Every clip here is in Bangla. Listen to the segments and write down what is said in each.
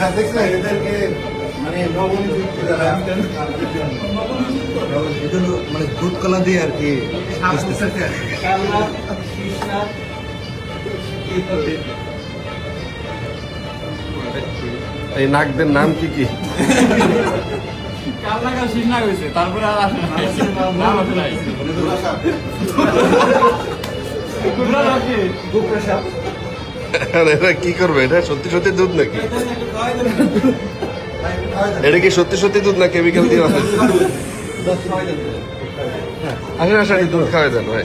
হ্যাঁ এদেরকে মানে নবনিযুক্ত যারা মানে দুধ কলা দিয়ে আর কি এই নাকদের নাম কি কি? তারপরে আর আসে নাম আসে নাই এরা কি করবে? এটা সত্যি সত্যি দুধ নাকি। এটা কি সত্যি সত্যি দুধ না কেমিক্যাল দিয়ে আসেন আসেন দুধ খাওয়াই দেন, ভাই।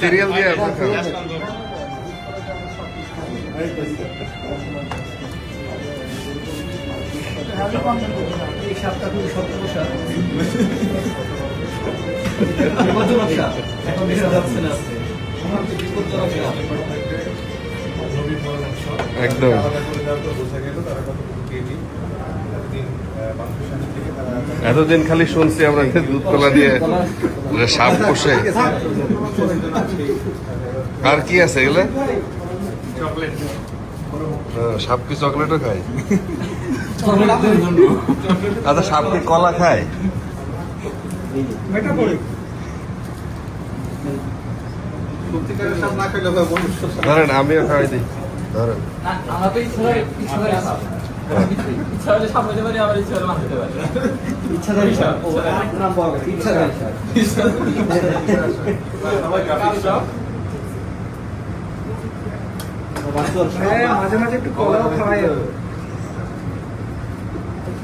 সিরিয়াল দিয়ে খাওয়া বিপজ্জনক সাপ। এখন দেখা যাচ্ছে না। বিপজ্জনক সাপ। একদম এতদিন খালি শুনছি আমরা দুধ কলা দিয়ে সাপ পোষে আর কি আছে এগুলো হ্যাঁ, সাপ কি চকলেটও খায় আচ্ছা সাপ কি কলা খায় সত্যিকারের সাপ না খেলে হয় মনুষ্য সাপ। ধরেন আমিও খাওয়াই দিই। ধরেন। হ্যাঁ, মাঝে মাঝে একটু কলাও খাওয়াই।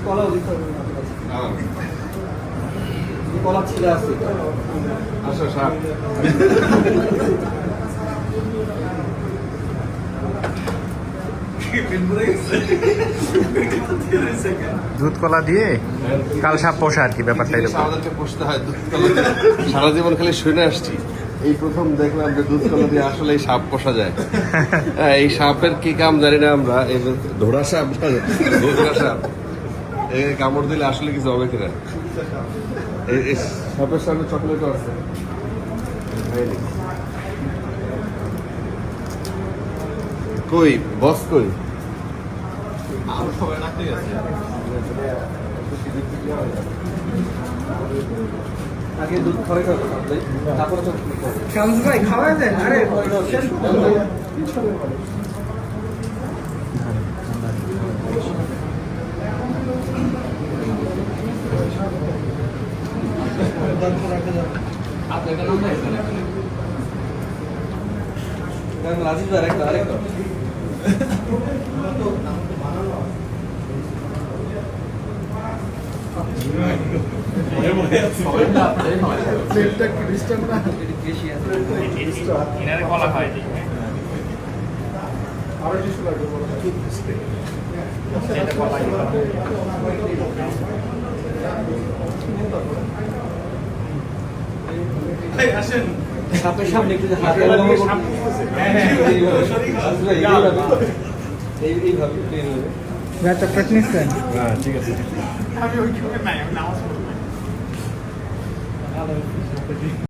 কলাও দিতে হবে কলা ছিলে আছে। দুধ কলা দিয়ে কাল সাপ পোষা আর কি ব্যাপারটা এরকম। আমাদেরকে পুষতে হয় দুধ কলা। সারা জীবন খালি শুনে আসছি এই প্রথম দেখলাম যে দুধ কলা দিয়ে আসলে এই সাপ পোষা যায়। হ্যাঁ, এই সাপের কি কাম জানি না আমরা এই যে ধোড়া সাপ ধোড়া সাপ। এই কামড় দিলে আসলে কিছু হবে কিনা? সাপের সামনে চকলেটও আছে। খাইনি। কই বস কই? আগে দুধ খাওয়াই তারপরে খাওয়াই। দেন? আরে কারণ ভাই আরেকটা আরেকটা সবাই তো আপনাদের সবাই প্লেটটা কি ডিস্টার্ব না এনারে কলা খাই আরও টিস্যু লাগবে সেটা কলা সাপের সামনে একটু হাত এইভাবে প্লেন হবে ভাই চকলেট নিচ্ছেন? হ্যাঁ ঠিক আছে। আমি ওই ছবি নাই আমি নামাজ পড়ব